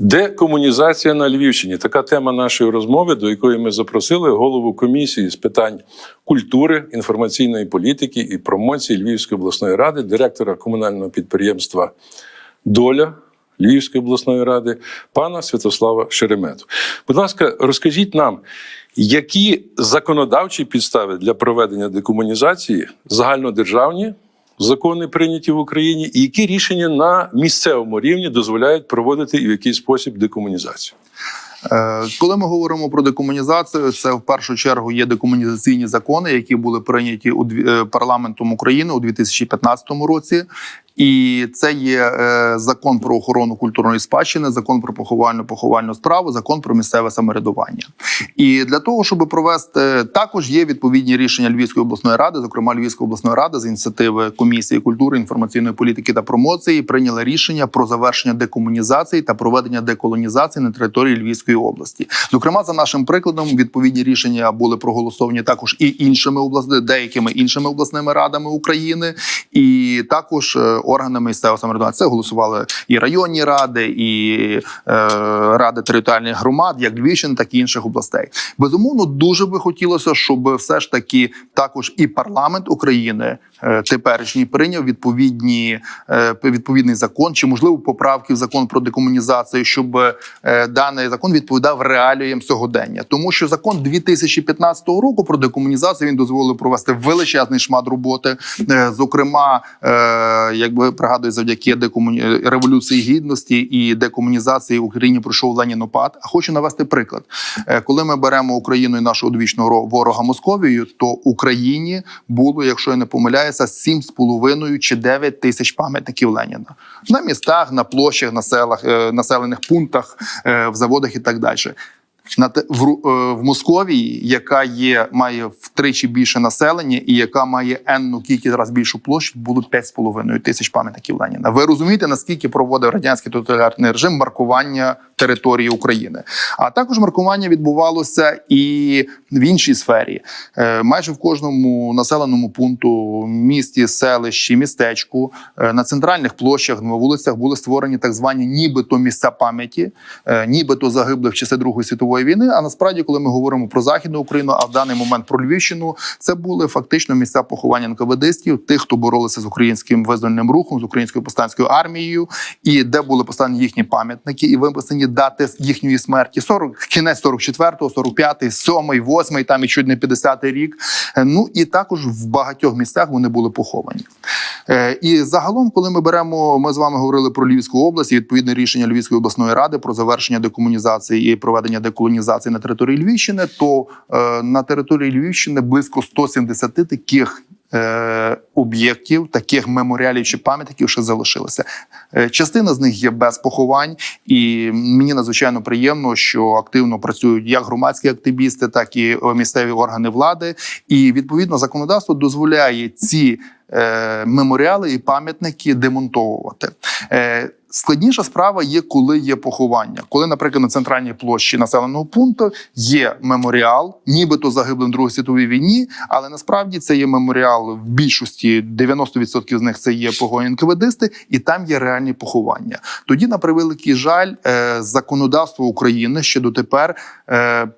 Декомунізація на Львівщині така тема нашої розмови, до якої ми запросили голову комісії з питань культури, інформаційної політики і промоції Львівської обласної ради, директора комунального підприємства Доля Львівської обласної ради, пана Святослава Шеремету. Будь ласка, розкажіть нам, які законодавчі підстави для проведення декомунізації загальнодержавні закони прийняті в Україні, і які рішення на місцевому рівні дозволяють проводити і в який спосіб декомунізацію? Е, Коли ми говоримо про декомунізацію, це в першу чергу є декомунізаційні закони, які були прийняті у е, парламентом України у 2015 році. І це є е, закон про охорону культурної спадщини, закон про поховальну поховальну справу, закон про місцеве самоврядування. І для того, щоб провести також є відповідні рішення Львівської обласної ради, зокрема Львівської обласної ради, з ініціативи комісії культури, інформаційної політики та промоції, прийняли рішення про завершення декомунізації та проведення деколонізації на території Львівської області. Зокрема, за нашим прикладом, відповідні рішення були проголосовані також і іншими обласними, деякими іншими обласними радами України, і також е, органами місцевого самоврядування. Це голосували і районні ради, і е, ради територіальних громад, як Львівщини, так і інших областей. Безумовно, дуже би хотілося, щоб все ж таки також і парламент України е, теперішній прийняв відповідні е, відповідний закон, чи можливо поправки в закон про декомунізацію, щоб е, даний закон відповідав реаліям сьогодення, тому що закон 2015 року про декомунізацію він дозволив провести величезний шмат роботи. Е, Зокрема, е, якби пригадую, завдяки декомуні... революції гідності і декомунізації в Україні пройшов Ленінопад. А хочу навести приклад. Е, Коли ми беремо Україну і нашого одвічного ворога Московію, то Україні було, якщо я не помиляюся, 7,5 чи 9 тисяч пам'ятників Леніна на містах, на площах, на селах, е, населених пунктах, е, в заводах і так далі. На в, е, в Московії, яка є має втричі більше населення і яка має енну кількість раз більшу площу, було 5,5 тисяч пам'ятників Леніна. Ви розумієте, наскільки проводив радянський тоталітарний режим маркування території України? А також маркування відбувалося і в іншій сфері. Е, Майже в кожному населеному пункту, місті, селищі, містечку е, на центральних площах на вулицях були створені так звані нібито місця пам'яті, нібито загиблих в часи Другої світової війни. А насправді, коли ми говоримо про західну Україну, а в даний момент про Львівщину, це були фактично місця поховання НКВДистів, тих, хто боролися з українським визвольним рухом, з українською повстанською армією, і де були поставлені їхні пам'ятники і виписані дати їхньої смерті. 40, кінець 44-го, 45-й, 7-й, 8-й, там і чуть не 50-й рік. Ну і також в багатьох місцях вони були поховані. І загалом, коли ми беремо, ми з вами говорили про Львівську область, і відповідне рішення Львівської обласної ради про завершення декомунізації і проведення деколонізації на території Львівщини, то е, на території Львівщини близько 170 таких. е, Об'єктів таких меморіалів чи пам'ятників ще залишилися. Е, Частина з них є без поховань, і мені надзвичайно приємно, що активно працюють як громадські активісти, так і місцеві органи влади. І відповідно законодавство дозволяє ці меморіали і пам'ятники демонтовувати. Складніша справа є, коли є поховання. Коли, наприклад, на центральній площі населеного пункту є меморіал, нібито загиблим в Другій світовій війні, але насправді це є меморіал в більшості 90% з них це є погоні НКВДисти, і там є реальні поховання. Тоді, на превеликий жаль, е, законодавство України ще дотепер е,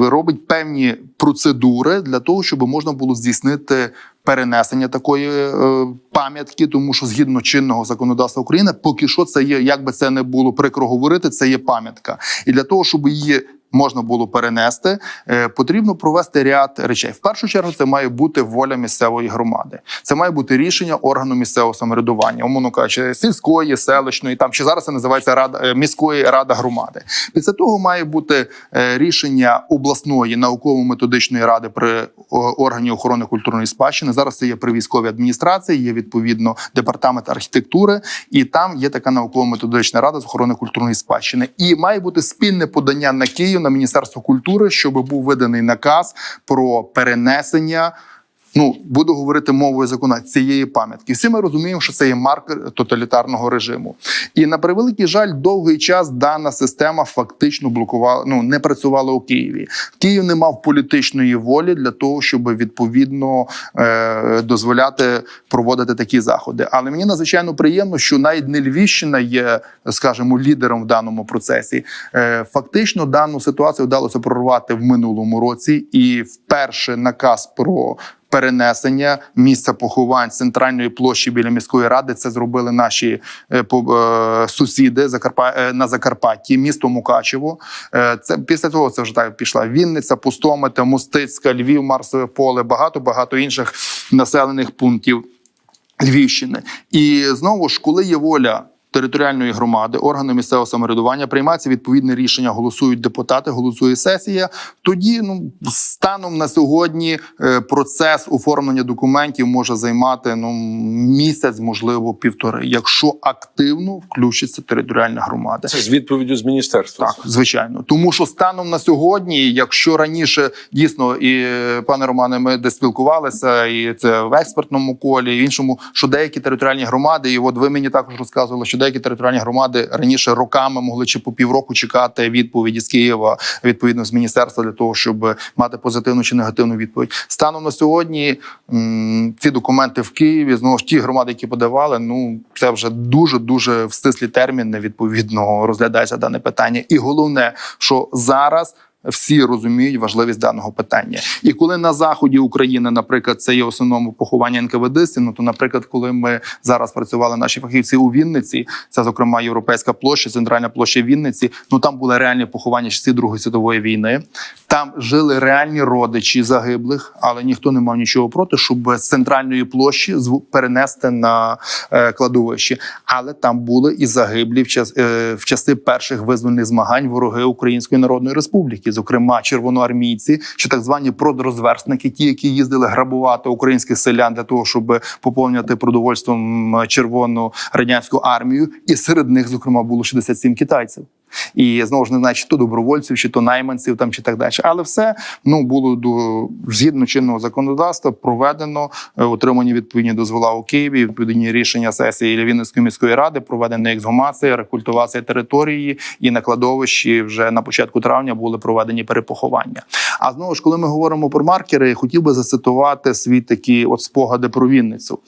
робить певні процедури для того, щоб можна було здійснити перенесення такої е, пам'ятки, тому що згідно чинного законодавства України, поки що це є, як би це не було прикро говорити, це є пам'ятка. І для того, щоб її можна було перенести, е, потрібно провести ряд речей. В першу чергу це має бути воля місцевої громади. Це має бути рішення органу місцевого самоврядування, умовно кажучи, сільської, селищної, там чи зараз це називається рада е, міської рада громади. Після того має бути е, рішення обласної науково-методичної ради при органі охорони культурної спадщини. Зараз це є при військовій адміністрації, є відповідно департамент архітектури, і там є така науково-методична рада з охорони культурної спадщини. І має бути спільне подання на Київ на Міністерство культури, щоб був виданий наказ про перенесення Ну, буду говорити мовою закона цієї пам'ятки. Всі ми розуміємо, що це є маркер тоталітарного режиму. І на превеликий жаль, довгий час дана система фактично блокувала, ну не працювала у Києві. Київ не мав політичної волі для того, щоб відповідно е, дозволяти проводити такі заходи. Але мені надзвичайно приємно, що навіть не Львівщина є, скажімо, лідером в даному процесі. Е, фактично дану ситуацію вдалося прорвати в минулому році, і вперше наказ про перенесення місця поховань центральної площі біля міської ради. Це зробили наші е, по- е, сусіди Закарпа... е, на Закарпатті, місто Мукачево. Це після того це вже так пішла Вінниця, Пустомета, Мостицька, Львів, Марсове поле, багато багато інших населених пунктів. Львівщини. І знову ж, коли є воля. Територіальної громади, органи місцевого самоврядування приймається відповідне рішення, голосують депутати, голосує сесія. Тоді, ну станом на сьогодні, е, процес оформлення документів може займати ну місяць, можливо, півтори, якщо активно включиться територіальна громада. Це з відповіддю з міністерства. Так, звичайно, тому що станом на сьогодні, якщо раніше дійсно і е, пане Романе, ми де спілкувалися, і це в експертному колі, і в іншому, що деякі територіальні громади, і от ви мені також розказували, що деякі територіальні громади раніше роками могли чи по півроку чекати відповіді з Києва, відповідно з міністерства, для того, щоб мати позитивну чи негативну відповідь. Станом на сьогодні ці документи в Києві знову ж ті громади, які подавали, ну це вже дуже дуже в стислі терміни. Відповідно розглядається дане питання. І головне, що зараз. Всі розуміють важливість даного питання, і коли на заході України, наприклад, це є основному поховання НКВД, ну то, наприклад, коли ми зараз працювали наші фахівці у Вінниці, це зокрема європейська площа, центральна площа Вінниці. Ну там були реальні поховання часів Другої світової війни. Там жили реальні родичі загиблих, але ніхто не мав нічого проти, щоб з центральної площі перенести на е, кладовище. Але там були і загиблі в час е, в часи перших визвольних змагань вороги Української Народної Республіки, зокрема червоноармійці чи так звані продрозверстники, ті, які їздили грабувати українських селян для того, щоб поповнювати продовольством червону радянську армію. І серед них, зокрема, було 67 китайців. І знову ж не знаю, чи то добровольців, чи то найманців, там чи так далі. Але все ну було до згідно чинного законодавства проведено е, отримані відповідні дозвола у Києві, відповідні рішення сесії Вінницької міської ради, проведена ексгумація, рекультивація території, і на кладовищі вже на початку травня були проведені перепоховання. А знову ж, коли ми говоримо про маркери, хотів би зацитувати свій такі от спогади про Вінницю.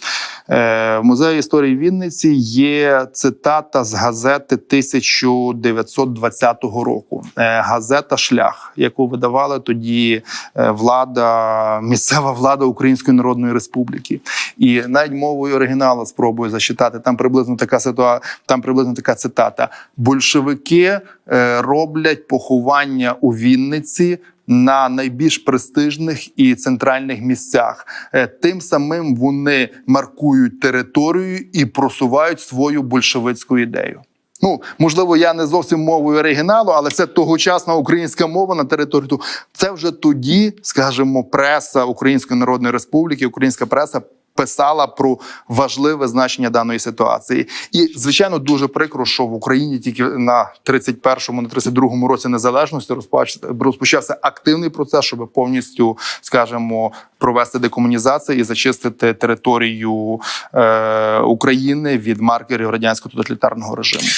Е, в музеї історії Вінниці є цитата з газети 1920 року. Е, газета Шлях, яку видавала тоді е, влада, місцева влада Української Народної Республіки. І навіть мовою оригіналу спробую зачитати. Там приблизно така ситуа... там приблизно така цитата: большевики е, роблять поховання у Вінниці. На найбільш престижних і центральних місцях, Е, тим самим вони маркують територію і просувають свою большевицьку ідею. Ну можливо, я не зовсім мовою оригіналу, але це тогочасна українська мова на території. Це вже тоді, скажімо, преса Української Народної Республіки, українська преса. Писала про важливе значення даної ситуації, і звичайно дуже прикро, що в Україні тільки на 31-му, на 32-му році незалежності розпоч- розпочався активний процес, щоб повністю, скажімо, провести декомунізацію і зачистити територію е, України від маркерів радянського тоталітарного режиму.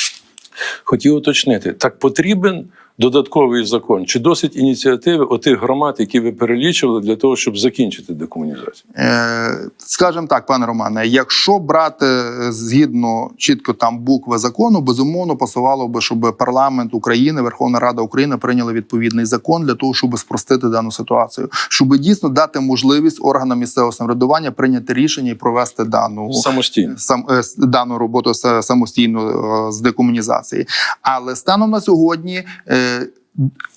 Хотів уточнити, так потрібен додатковий закон, чи досить ініціативи отих громад, які ви перелічували, для того, щоб закінчити декомунізацію? Е, скажімо так, пане Романе, якщо брати е, згідно чітко там букви закону, безумовно пасувало би, щоб парламент України, Верховна Рада України прийняли відповідний закон для того, щоб спростити дану ситуацію, щоб дійсно дати можливість органам місцевого самоврядування прийняти рішення і провести дану Самостійно. сам е, дану роботу самостійно е, з декомунізації. Але станом на сьогодні. Е,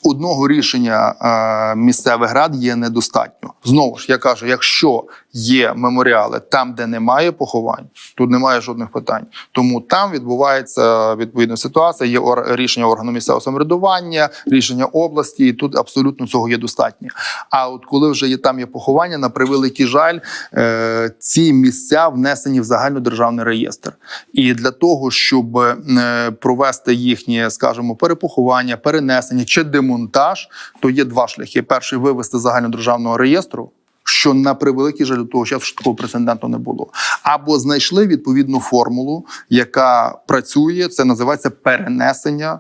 Одного рішення е, місцевих рад є недостатньо. Знову ж я кажу: якщо є меморіали там, де немає поховань, тут немає жодних питань. Тому там відбувається відповідна ситуація. Є рішення органу місцевого самоврядування, рішення області, і тут абсолютно цього є достатньо. А от коли вже є там є поховання, на превеликий жаль, е, ці місця внесені в загальнодержавний реєстр. І для того, щоб е, провести їхнє, скажімо, перепоховання, перенесення чи демонтаж, то є два шляхи: перший вивести загальнодержавного реєстру. Що на превеликий жаль до того часу що такого прецеденту не було, або знайшли відповідну формулу, яка працює. Це називається перенесення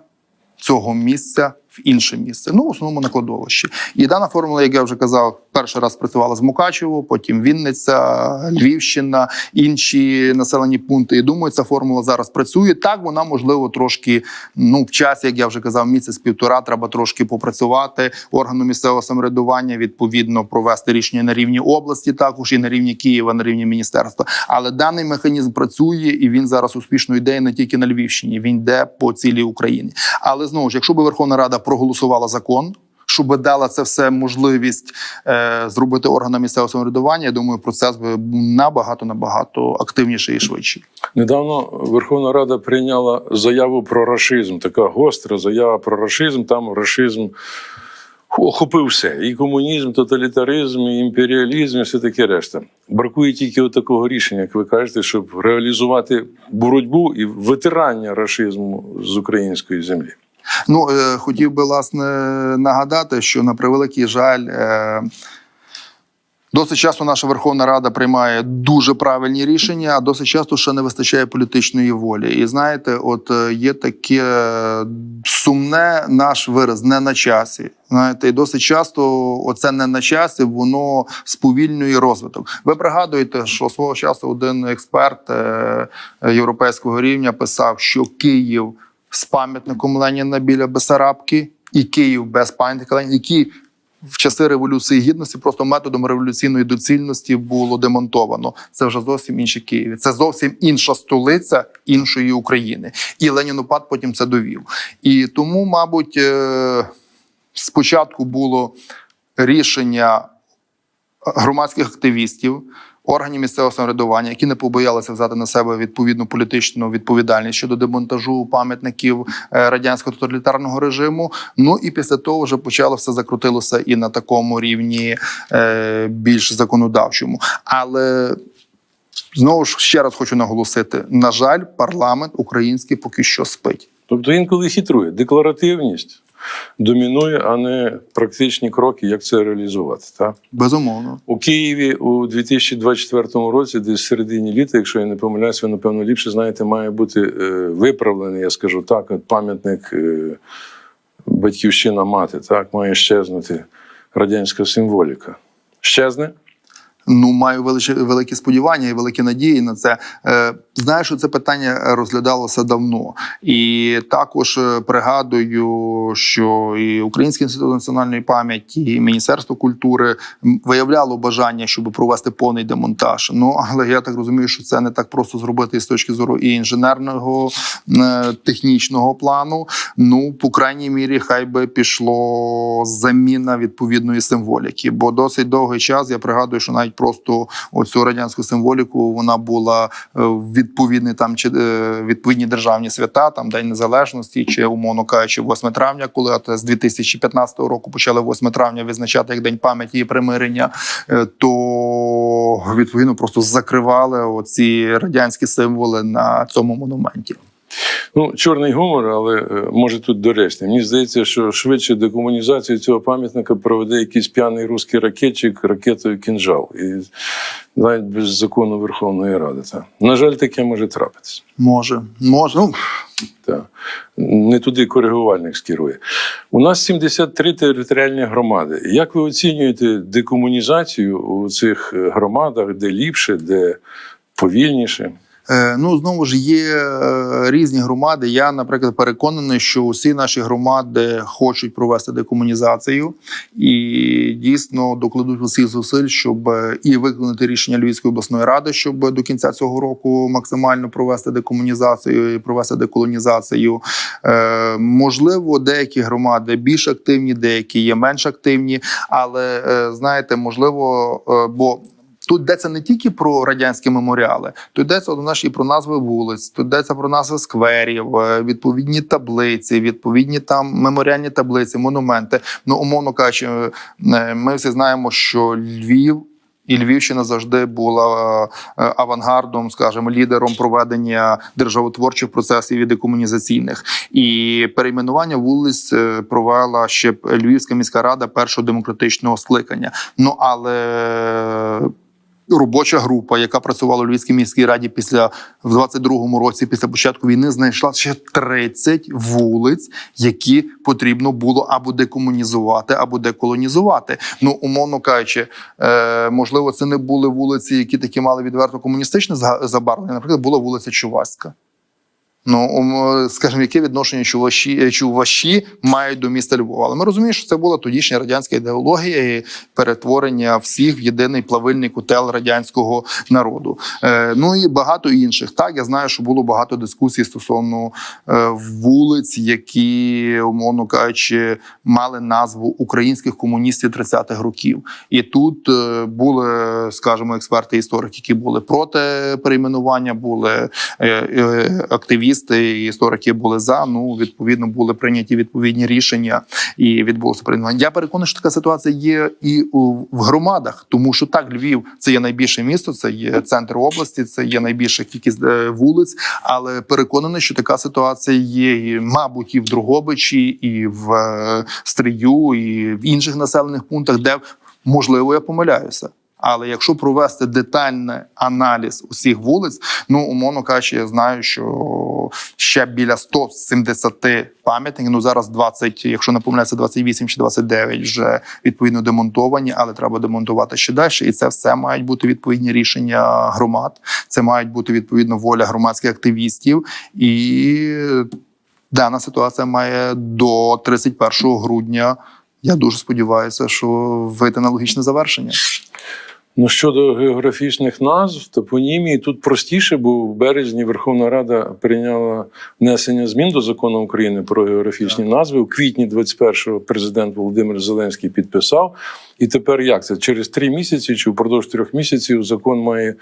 цього місця в інше місце. Ну, в основному на кладовищі. І дана формула, як я вже казав, перший раз працювала з Мукачево, потім Вінниця, Львівщина, інші населені пункти. І думаю, ця формула зараз працює. Так вона можливо трошки ну в часі, як я вже казав, місяць півтора треба трошки попрацювати. Органу місцевого самоврядування відповідно провести рішення на рівні області, також і на рівні Києва, на рівні міністерства. Але даний механізм працює і він зараз успішно йде не тільки на Львівщині, він йде по цілій Україні. Але знову ж, якщо би Верховна Рада проголосувала закон. Щоб дала це все можливість е, зробити органам місцевого самоврядування, я думаю, процес би був набагато набагато активніший і швидший. Недавно Верховна Рада прийняла заяву про рашизм. Така гостра заява про рашизм. Там рашизм охопив все: і комунізм, тоталітаризм, і імперіалізм, і все таке решта. Бракує тільки от такого рішення, як ви кажете, щоб реалізувати боротьбу і витирання рашизму з української землі. Ну е, хотів би власне нагадати, що на превеликий жаль. Е, Досить часто наша Верховна Рада приймає дуже правильні рішення, а досить часто ще не вистачає політичної волі. І знаєте, от е, є таке сумне наш вираз не на часі. Знаєте, і досить часто оце не на часі, воно сповільнює розвиток. Ви пригадуєте, що свого часу один експерт європейського рівня писав, що Київ з пам'ятником Леніна біля Бесарабки і Київ без пам'ятника Леніна, які в часи революції гідності просто методом революційної доцільності було демонтовано. Це вже зовсім інші Києві. Це зовсім інша столиця іншої України. І Ленінопад потім це довів. І тому, мабуть, е, спочатку було рішення громадських активістів. Органів місцевого самоврядування, які не побоялися взяти на себе відповідну політичну відповідальність щодо демонтажу пам'ятників е, радянського тоталітарного режиму. Ну і після того вже почало все закрутилося і на такому рівні е, більш законодавчому. Але знову ж ще раз хочу наголосити: на жаль, парламент український поки що спить. Тобто інколи хитрує. Декларативність домінує, а не практичні кроки, як це реалізувати. Так? Безумовно. У Києві у 2024 році, десь в середині літа, якщо я не помиляюсь, ви напевно ліпше знаєте, має бути е, виправлений, я скажу так, пам'ятник е, батьківщина мати, так, має щезнути радянська символіка. Щезне? Ну, маю великі сподівання і великі надії на це. Е, знаю, що це питання розглядалося давно, і також е, пригадую, що і Український інститут національної пам'яті, і Міністерство культури виявляло бажання, щоб провести повний демонтаж. Ну але я так розумію, що це не так просто зробити з точки зору і інженерного е, технічного плану. Ну, по крайній мірі, хай би пішло заміна відповідної символіки, бо досить довгий час я пригадую, що навіть просто оцю радянську символіку вона була е, відповідні там чи е, відповідні державні свята, там День Незалежності, чи умовно кажучи, 8 травня, коли з 2015 року почали 8 травня визначати як День пам'яті і примирення, е, то відповідно просто закривали оці радянські символи на цьому монументі. Ну, чорний гумор, але е, може тут доречний. Мені здається, що швидше декомунізацію цього пам'ятника проведе якийсь п'яний русський ракетчик ракетою кінжал. І навіть без закону Верховної Ради. Так. На жаль, таке може трапитися. Може, може. Ну, Так. Не туди коригувальник скерує. У нас 73 територіальні громади. Як ви оцінюєте декомунізацію у цих е, громадах, де ліпше, де повільніше? Е, Ну знову ж є е, різні громади. Я, наприклад, переконаний, що усі наші громади хочуть провести декомунізацію і дійсно докладуть усіх зусиль, щоб е, і виконати рішення Львівської обласної ради, щоб до кінця цього року максимально провести декомунізацію і провести деколонізацію. Можливо, деякі громади більш активні, деякі є менш активні, але знаєте, можливо, бо. Тут йдеться не тільки про радянські меморіали, тут йдеться от, знаєш, і про назви вулиць, тут йдеться про назви скверів, е, відповідні таблиці, відповідні там меморіальні таблиці, монументи. Ну, умовно кажучи, е, ми всі знаємо, що Львів І Львівщина завжди була е, авангардом, скажімо, лідером проведення державотворчих процесів і декомунізаційних. І перейменування вулиць провела ще Львівська міська рада першого демократичного скликання. Ну але робоча група, яка працювала у Львівській міській раді після в 22-му році, після початку війни, знайшла ще 30 вулиць, які потрібно було або декомунізувати, або деколонізувати. Ну, умовно кажучи, е, можливо, це не були вулиці, які такі мали відверто комуністичне забарвлення. Наприклад, була вулиця Чуваська. Ну, ум, скажімо, яке відношення чуваші, чуваші мають до міста Львова. Але ми розуміємо, що це була тодішня радянська ідеологія і перетворення всіх в єдиний плавильний котел радянського народу. Е, ну і багато інших. Так, я знаю, що було багато дискусій стосовно е, вулиць, які, умовно кажучи, мали назву українських комуністів 30-х років. І тут е, були, скажімо, експерти, історики, які були проти перейменування, були е, активісти, і історики були за. Ну відповідно були прийняті відповідні рішення і відбулося перейменування. Я переконаний, що така ситуація є і в громадах, тому що так Львів це є найбільше місто, це є центр області, це є найбільша кількість е, вулиць. Але переконаний, що така ситуація є, і, мабуть, і в Дрогобичі, і в е, Стрию, і в інших населених пунктах, де можливо я помиляюся. Але якщо провести детальний аналіз усіх вулиць, ну умовно кажучи, я знаю, що ще біля 170 пам'ятників, ну зараз 20, якщо не помиляюся, 28 чи 29 вже відповідно демонтовані, але треба демонтувати ще далі. І це все мають бути відповідні рішення громад. Це мають бути відповідно воля громадських активістів і. Дана ситуація має до 31 грудня. Я дуже сподіваюся, що вийде на логічне завершення. Ну щодо географічних назв, топонімії, тут простіше, бо в березні Верховна Рада прийняла внесення змін до закону України про географічні назви. У квітні 21-го президент Володимир Зеленський підписав. І тепер як це? Через три місяці чи впродовж трьох місяців закон має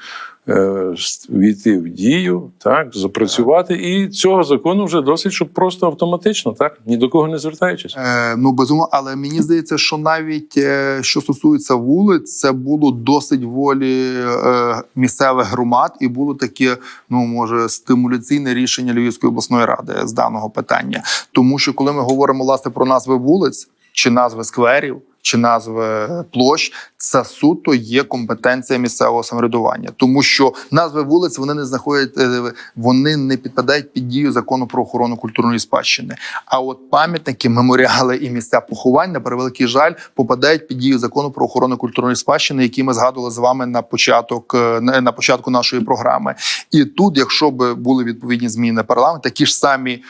е, війти в дію, так, запрацювати. І цього закону вже досить, щоб просто автоматично, так, ні до кого не звертаючись. Е, ну безумовно, але мені здається, що навіть е, що стосується вулиць, це було досить волі е, місцевих громад, і було таке, ну може, стимуляційне рішення Львівської обласної ради з даного питання. Тому що коли ми говоримо власне про назви вулиць чи назви скверів. Чи назви площ це суто є компетенція місцевого самоврядування, тому що назви вулиць вони не знаходять, е, вони не підпадають під дію закону про охорону культурної спадщини. А от пам'ятники, меморіали і місця поховань, на превеликий жаль, попадають під дію закону про охорону культурної спадщини, який ми згадували з вами на початок е, на початку нашої програми. І тут, якщо б були відповідні зміни парламенту, такі ж самі.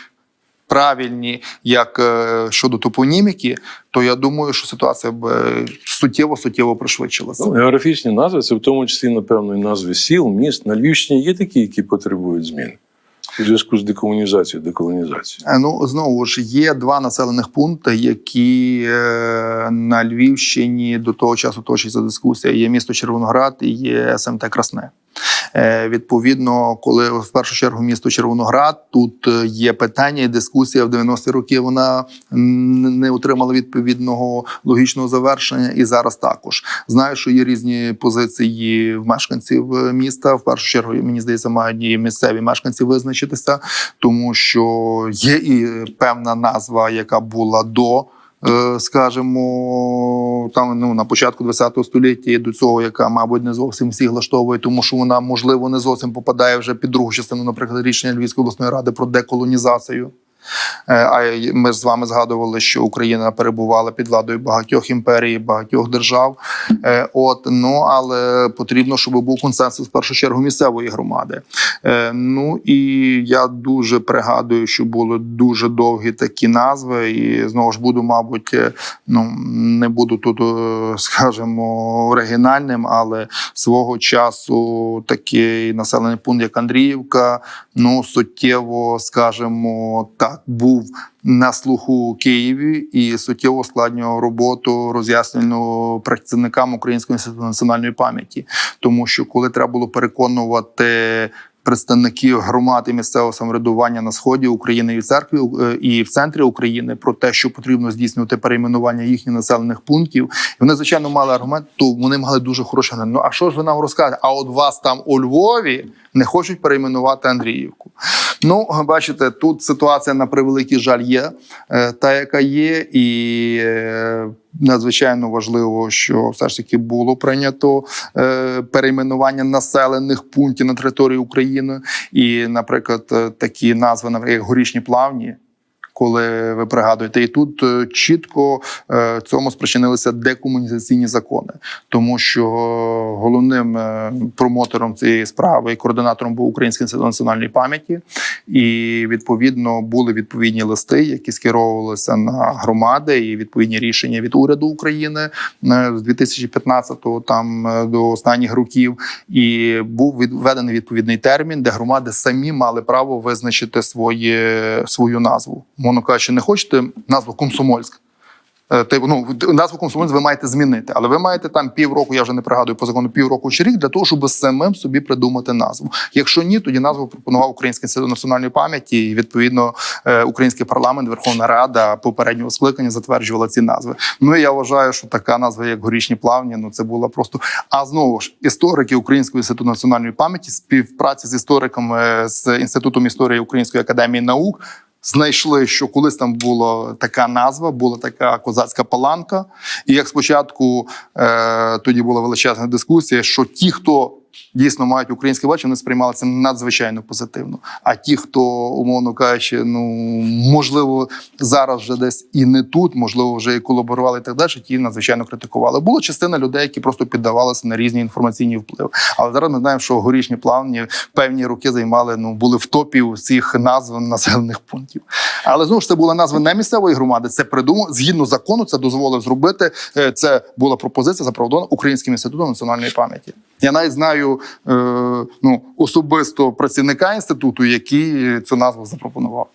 Правильні, як е, щодо топоніміки, то я думаю, що ситуація б е, суттєво суттєво пришвидшилася. Ну, географічні назви це в тому числі, напевно, і назви сіл, міст. На Львівщині є такі, які потребують змін у зв'язку з декомунізацією, деколонізацією. Е, Ну знову ж є два населених пункти, які на Львівщині до того часу точиться дискусія. Є місто Червоноград і є СМТ Красне. Е, Відповідно, коли в першу чергу місто Червоноград, тут е, є питання і дискусія в 90-ті роки. Вона не отримала відповідного логічного завершення, і зараз також знаю, що є різні позиції в мешканців е, міста. В першу чергу мені здається, мають і місцеві мешканці визначитися, тому що є і певна назва, яка була до. Е, Скажімо, там ну на початку ХХ століття до цього, яка, мабуть, не зовсім всіх влаштовує, тому що вона можливо не зовсім попадає вже під другу частину, наприклад, рішення Львівської обласної ради про деколонізацію. Е, А ми з вами згадували, що Україна перебувала під владою багатьох імперій, багатьох держав. Е, От ну але потрібно, щоб був консенсус в першу чергу місцевої громади. Е, Ну і я дуже пригадую, що були дуже довгі такі назви, і знову ж буду, мабуть, ну не буду тут, скажімо, оригінальним, але свого часу такий населений пункт, як Андріївка, ну суттєво, скажімо, так був на слуху у Києві і суттєво ускладнював роботу роз'яснювальну працівникам інституту національної пам'яті, тому що коли треба було переконувати представників громад місцевого самоврядування на сході України і в церкві е, і в центрі України про те, що потрібно здійснювати перейменування їхніх населених пунктів. І вони звичайно мали аргумент, то вони мали дуже аргумент. Ну а що ж ви нам розкажете? А от вас там у Львові не хочуть перейменувати Андріївку. Ну, бачите, тут ситуація на превеликий жаль є е, та, яка є, і е, надзвичайно важливо, що все ж таки було прийнято е, перейменування населених пунктів на території України. І, наприклад, е, такі наприклад, як горішні плавні. Коли ви пригадуєте, і тут е, чітко е, цьому спричинилися декомунізаційні закони, тому що головним е, промотором цієї справи і координатором був Український інститут національної пам'яті, і відповідно були відповідні листи, які скеровувалися на громади, і відповідні рішення від уряду України з 2015-го там до останніх років. І був відведений відповідний термін, де громади самі мали право визначити своє свою назву. Мовно кажучи, не хочете назву Комсомольськ. Е, Типу, ну назву комсомольськ ви маєте змінити, але ви маєте там півроку, я вже не пригадую по закону, півроку чи рік для того, щоб самим собі придумати назву. Якщо ні, тоді назву пропонував Український інститут національної пам'яті, і відповідно е, Український парламент, Верховна Рада попереднього скликання затверджувала ці назви. Ну і я вважаю, що така назва, як горішні плавні, ну це була просто. А знову ж історики Українського інституту національної пам'яті, співпраці з істориками з інститутом історії Української академії наук знайшли, що колись там була така назва, була така козацька паланка. І як спочатку е, тоді була величезна дискусія, що ті, хто дійсно мають українське бачення, вони сприймали це надзвичайно позитивно. А ті, хто, умовно кажучи, ну можливо, зараз вже десь і не тут, можливо, вже і колаборували і так далі, ті надзвичайно критикували. Була частина людей, які просто піддавалися на різні інформаційні впливи. Але зараз ми знаємо, що горішні плавні певні роки займали, ну були в топі усіх назв населених пунктів. Але знову ж це була назва не місцевої громади. Це придумав згідно закону. Це дозволив зробити. Е, Це була пропозиція заправдана Українським інститутом національної пам'яті. Я навіть знаю е, ну особисто працівника інституту, який цю назву запропонував.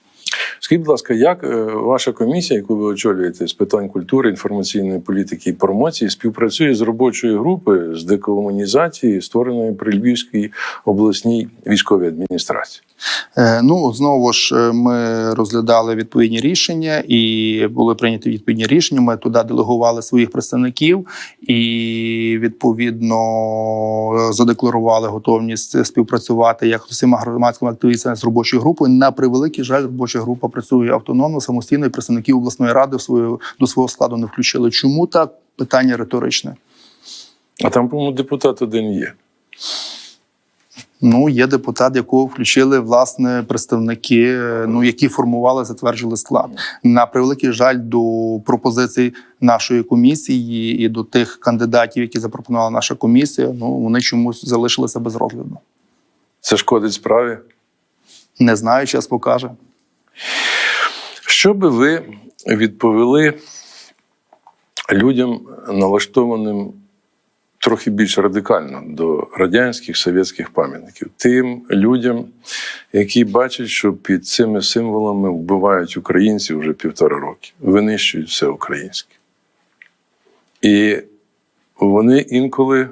Скажіть, будь ласка, як е, ваша комісія, яку ви очолюєте з питань культури, інформаційної політики і промоції, співпрацює з робочою групою з декомунізації, створеної при Львівській обласній військовій адміністрації? Е, Ну знову ж е, ми розглядали відповідні рішення, і були прийняті відповідні рішення. Ми туди делегували своїх представників і відповідно задекларували готовність співпрацювати як з усіма громадськими активістами з робочою групою. На превеликий жаль, робоча група працює автономно, самостійно і представників обласної ради в свою до свого складу не включили. Чому так? Питання риторичне. А там, по-моєму, депутат один є. Ну, є депутат, якого включили власне представники, ну які формували, затверджували склад. На превеликий жаль до пропозицій нашої комісії і до тих кандидатів, які запропонувала наша комісія. Ну вони чомусь залишилися без розгляду. Це шкодить справі. Не знаю, час покаже. Що би ви відповіли людям, налаштованим трохи більш радикально до радянських совєтських пам'ятників, тим людям, які бачать, що під цими символами вбивають українців вже півтора роки, винищують все українське. І вони інколи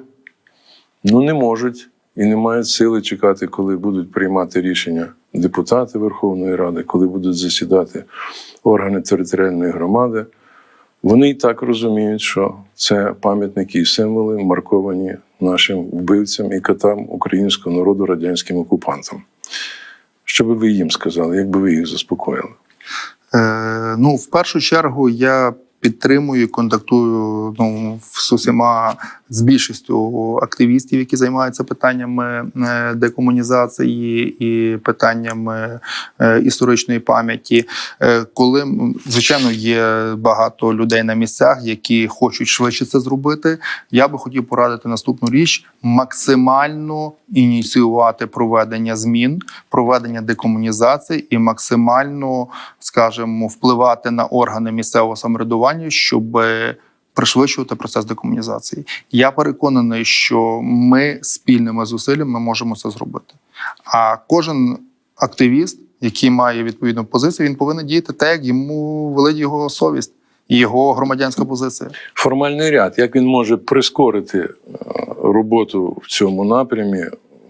ну, не можуть і не мають сили чекати, коли будуть приймати рішення депутати Верховної Ради, коли будуть засідати органи територіальної громади. Вони і так розуміють, що це пам'ятники і символи, марковані нашим вбивцям і катам українського народу радянським окупантам. Що би ви їм сказали, як би ви їх заспокоїли? Е, ну, в першу чергу, я підтримую і контактую ну, з усіма з більшістю активістів, які займаються питаннями е, декомунізації і питаннями е, історичної пам'яті. Е, Коли звичайно є багато людей на місцях, які хочуть швидше це зробити, я би хотів порадити наступну річ: максимально ініціювати проведення змін, проведення декомунізації і максимально, скажімо, впливати на органи місцевого самоврядування, щоб пришвидшувати процес декомунізації. Я переконаний, що ми спільними зусиллями можемо це зробити. А кожен активіст, який має відповідну позицію, він повинен діяти так, як йому велить його совість і його громадянська позиція. Формальний ряд, як він може прискорити е, роботу в цьому напрямі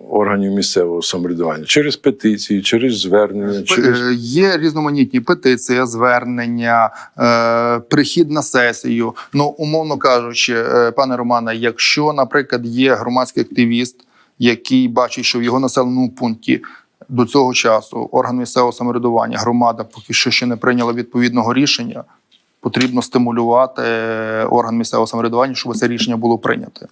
органів місцевого самоврядування? Через петиції, через звернення, через Е, Є різноманітні петиції, звернення, е, прихід на сесію. Ну, умовно кажучи, е, пане Романе, якщо, наприклад, є громадський активіст, який бачить, що в його населеному пункті до цього часу орган місцевого самоврядування, громада поки що ще не прийняла відповідного рішення. Потрібно стимулювати е, орган місцевого самоврядування, щоб це рішення було прийняте.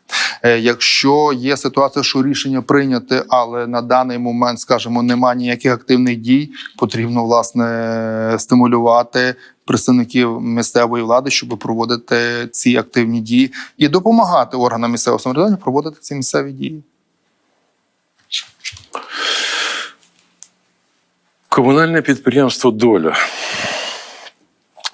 Е, Якщо є ситуація, що рішення прийняте, але на даний момент, скажімо, немає ніяких активних дій, потрібно власне стимулювати представників місцевої влади, щоб проводити ці активні дії і допомагати органам місцевого самоврядування проводити ці місцеві дії. комунальне підприємство Доля.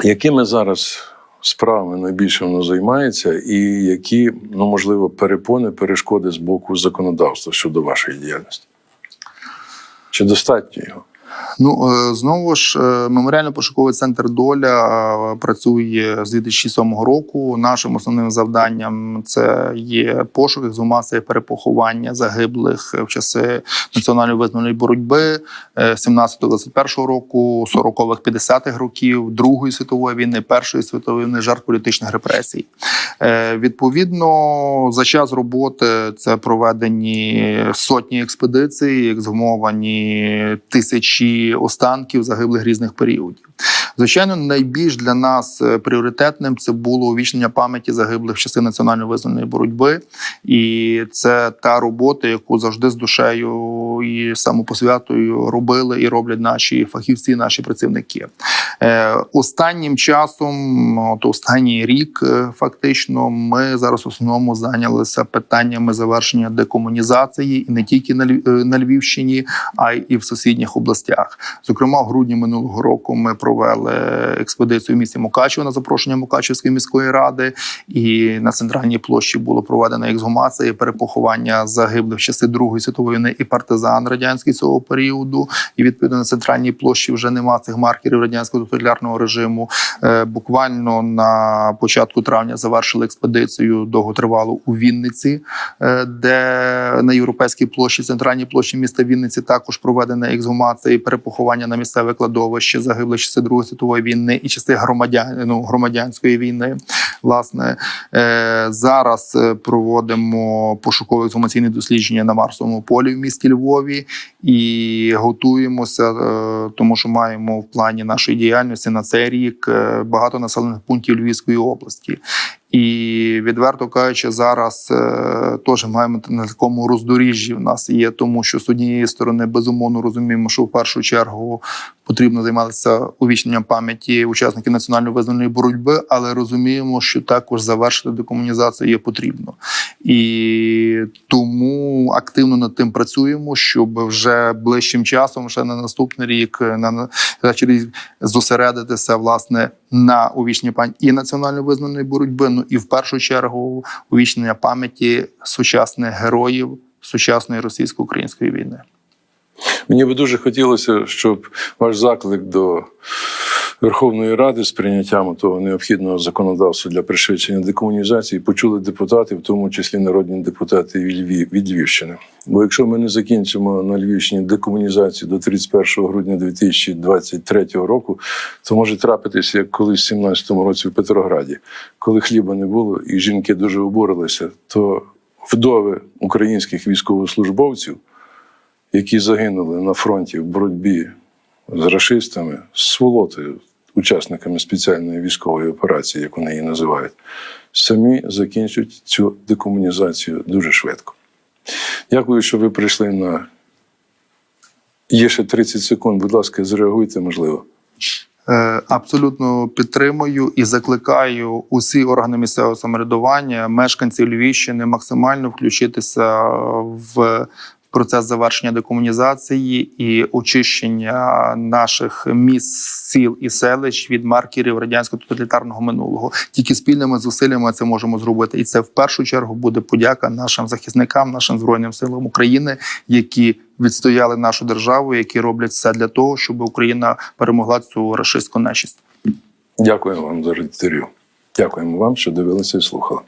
Якими зараз справами найбільше воно займається, і які, ну можливо, перепони, перешкоди з боку законодавства щодо вашої діяльності? Чи достатньо його? Ну е, знову ж е, меморіально-пошуковий центр доля е, працює з 2007 року. Нашим основним завданням це є пошук, ексгумація, і перепоховання загиблих в часи національної визвольної боротьби 17-21 року, 40-х, 50-х років, Другої світової війни, Першої світової війни, жертв політичних репресій. Е, Відповідно, за час роботи це проведені сотні експедицій, ексгумовані тисячі останків загиблих різних періодів. Звичайно, найбільш для нас е, пріоритетним це було увічнення пам'яті загиблих в часи національно визвольної боротьби, і це та робота, яку завжди з душею і самопосвятою робили і роблять наші фахівці, наші працівники. Е, Останнім часом, от останній рік, е, фактично, ми зараз в основному зайнялися питаннями завершення декомунізації і не тільки на Львівщині, а й в сусідніх областях. Зокрема, в грудні минулого року ми провели експедицію в місті Мукачево на запрошення Мукачевської міської ради, і на центральній площі було проведено ексгумація і перепоховання загиблих часи Другої світової війни і партизан радянський цього періоду. І відповідно на центральній площі вже нема цих маркерів радянського тоталітарного режиму. Е, Буквально на початку травня завершили експедицію довготривалу у Вінниці, е, де на європейській площі, центральній площі міста Вінниці, також проведена ексгумація перепоховання на місцеве кладовище загиблих часи Другої світової війни і часи громадян, ну, громадянської війни. Власне, е, зараз е, проводимо пошукове ексгумаційне дослідження на Марсовому полі в місті Львові і готуємося, е, тому що маємо в плані нашої діяльності на цей рік е, багато населених пунктів Львівської області. І відверто кажучи, зараз е, теж маємо на такому роздоріжжі в нас є, тому що з однієї сторони безумовно розуміємо, що в першу чергу потрібно займатися увічненням пам'яті учасників національно визнаної боротьби, але розуміємо, що також завершити декомунізацію є потрібно. І тому активно над тим працюємо, щоб вже ближчим часом, ще на наступний рік, на зосередитися власне на увічненні пам'яті і національно визнаної боротьби. Ну і в першу чергу увічнення пам'яті сучасних героїв сучасної російсько-української війни. Мені би дуже хотілося, щоб ваш заклик до Верховної Ради з прийняттям того необхідного законодавства для пришвидшення декомунізації почули депутати, в тому числі народні депутати від Львів, від Львівщини. Бо якщо ми не закінчимо на Львівщині декомунізацію до 31 грудня 2023 року, то може трапитися, як колись в 17-му році в Петрограді, коли хліба не було, і жінки дуже обурилися, то вдови українських військовослужбовців які загинули на фронті в боротьбі з рашистами, з сволотою, учасниками спеціальної військової операції, як вони її називають, самі закінчать цю декомунізацію дуже швидко. Дякую, що ви прийшли на. Є ще 30 секунд. Будь ласка, зреагуйте, можливо. Е, Абсолютно підтримую і закликаю усі органи місцевого самоврядування, мешканців Львівщини максимально включитися в процес завершення декомунізації і очищення наших міст, сіл і селищ від маркерів радянського тоталітарного минулого. Тільки спільними зусиллями це можемо зробити, і це в першу чергу буде подяка нашим захисникам, нашим збройним силам України, які відстояли нашу державу, які роблять все для того, щоб Україна перемогла цю рашистську нечисть. Дякую вам за інтерв'ю. Дякуємо вам, що дивилися і слухали.